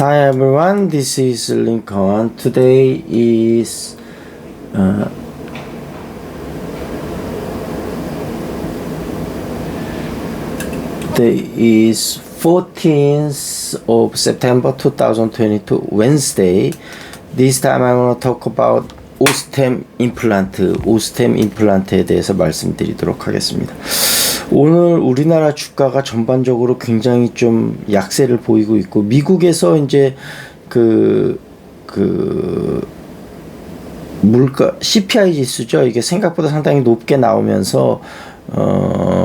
Hi everyone, this is Lincoln. Today is uh, today is 14th of September 2022, Wednesday. This time I want to talk about 오스템 임플란트, 오스템 임플란트에 대해서 말씀드리도록 하겠습니다. 오늘 우리나라 주가가 전반적으로 굉장히 좀 약세를 보이고 있고 미국에서 이제 그그 물가 CPI 지수죠. 이게 생각보다 상당히 높게 나오면서 어뭐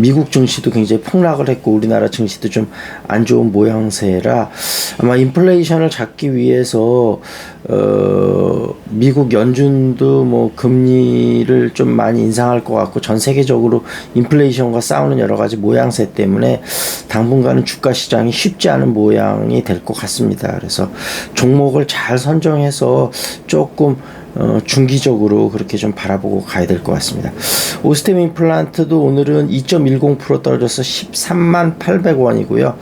미국 증시도 굉장히 폭락을 했고 우리나라 증시도 좀 안 좋은 모양새라 아마 인플레이션을 잡기 위해서 어 미국 연준도 뭐 금리를 좀 많이 인상할 것 같고 전 세계적으로 인플레이션과 싸우는 여러 가지 모양새 때문에 당분간은 주가 시장이 쉽지 않은 모양이 될 것 같습니다. 그래서 종목을 잘 선정해서 조금 어, 중기적으로 그렇게 좀 바라보고 가야 될 것 같습니다. 오스템 임플란트도 오늘은 2.10% 떨어져서 13만 800원이고요.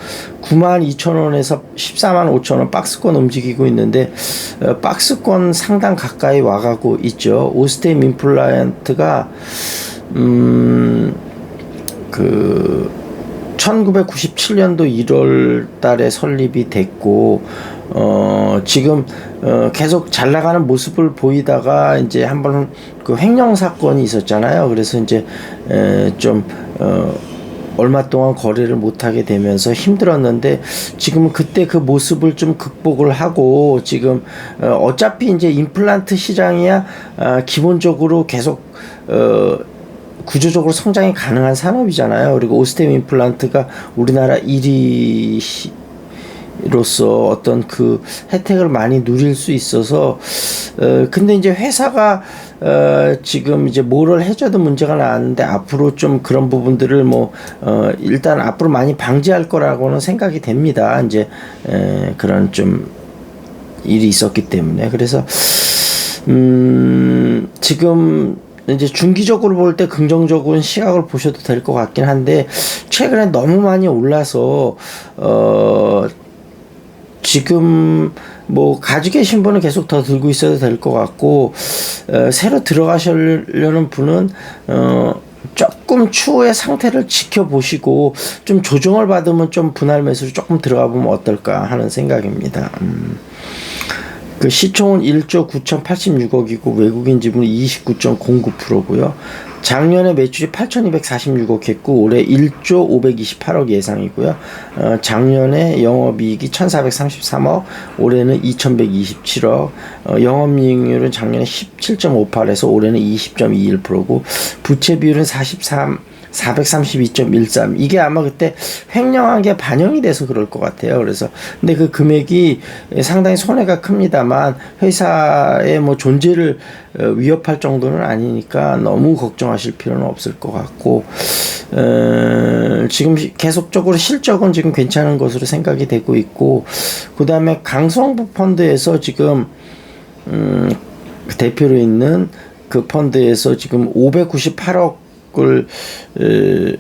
9만 2천 원에서 14만 5천 원 박스권 움직이고 있는데 어, 박스권 상당 가까이 와가고 있죠. 오스템 임플란트가 음 그 1997년도 1월 달에 설립이 됐고 어 지금 어 계속 잘 나가는 모습을 보이다가 이제 한번 그 횡령 사건이 있었잖아요. 그래서 이제 에좀어 얼마 동안 거래를 못하게 되면서 힘들었는데 지금은 그때 그 모습을 좀 극복을 하고 지금 어 어차피 이제 임플란트 시장이야 어 기본적으로 계속 어 구조적으로 성장이 가능한 산업이잖아요. 그리고 오스템 임플란트가 우리나라 1위 로서 어떤 그 혜택을 많이 누릴 수 있어서 어 근데 이제 회사가 어 지금 이제 뭐를 해줘도 문제가 나는데 앞으로 좀 그런 부분들을 뭐 어 일단 앞으로 많이 방지할 거라고는 생각이 됩니다. 이제 에 그런 좀 일이 있었기 때문에 그래서 음 지금 이제 중기적으로 볼 때 긍정적인 시각을 보셔도 될 것 같긴 한데 최근에 너무 많이 올라서 어 지금 뭐 가지고 계신 분은 계속 더 들고 있어도 될 것 같고 어, 새로 들어가시려는 분은 어 조금 추후의 상태를 지켜보시고 좀 조정을 받으면 좀 분할 매수로 조금 들어가 보면 어떨까 하는 생각입니다. 음. 그 시총은 1조 9,086억이고 외국인 지분은 29.09%고요. 작년에 매출이 8,246억 했고 올해 1조 528억 예상이고요. 어, 작년에 영업이익이 1,433억, 올해는 2,127억. 어, 영업이익률은 작년에 17.58에서 올해는 20.21%고 부채 비율은 43 432.13 이게 아마 그때 횡령한 게 반영이 돼서 그럴 것 같아요. 그래서 근데 그 금액이 상당히 손해가 큽니다만 회사의 뭐 존재를 어, 위협할 정도는 아니니까 너무 걱정하실 필요는 없을 것 같고 어, 지금 계속적으로 실적은 지금 괜찮은 것으로 생각이 되고 있고 그 다음에 강성부 펀드에서 지금 음, 대표로 있는 그 펀드에서 지금 598억 을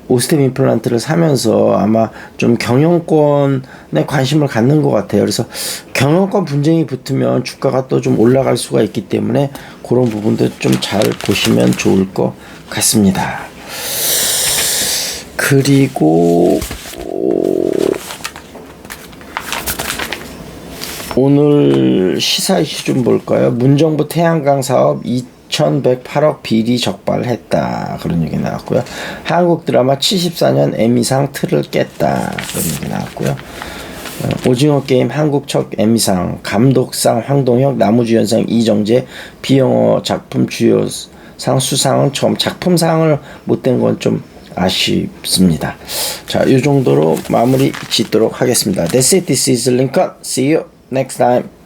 오스템 임플란트를 사면서 아마 좀 경영권에 관심을 갖는 것 같아요. 그래서 경영권 분쟁이 붙으면 주가가 또 좀 올라갈 수가 있기 때문에 그런 부분도 좀 잘 보시면 좋을 것 같습니다. 그리고 오늘 시사 이슈 좀 볼까요? 문정부 태양광 사업 2,108억 비리 적발했다. 그런 얘기 나왔고요. 한국 드라마 74년 에미상 틀을 깼다. 그런 얘기 나왔고요. 어, 오징어 게임 한국 첫 에미상, 감독상 황동혁, 나무주연상 이정재, 비영어 작품 주요상 수상은 처음 작품상을 못 된 건 좀 아쉽습니다. 자, 이 정도로 마무리 짓도록 하겠습니다. That's it. This is Lincoln. See you next time.